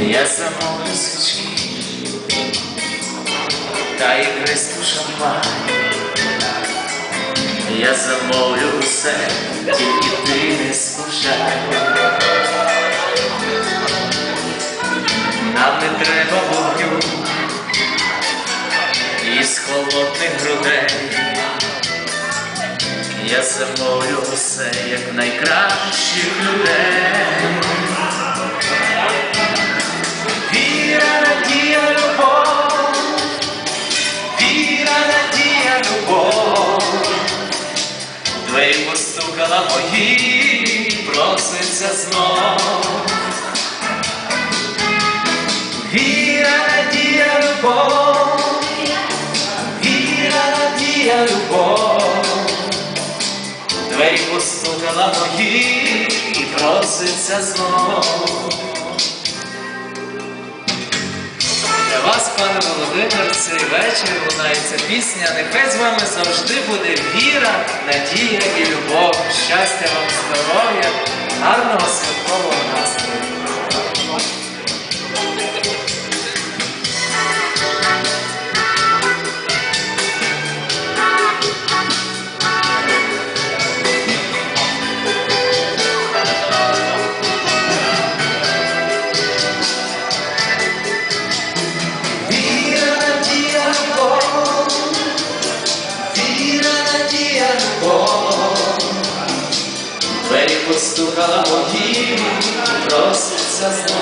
Я замовлю свічки та ігристу шампань. Я замовлю усе, тільки ти не скушай. Нам не треба вогню із холодних грудей. Я замовлю усе, як найкращих людей. Двері постукала мої, проситься знов. Віра, надія, любов, віра, надія, любов. Двері постукала мої проситься знов. Пане Володимир, цей вечір лунається пісня. Нехай з вами завжди буде віра, надія і любов. Щастя вам, здоров'я, гарного святкового настрою. Постукала мої, проситься знов.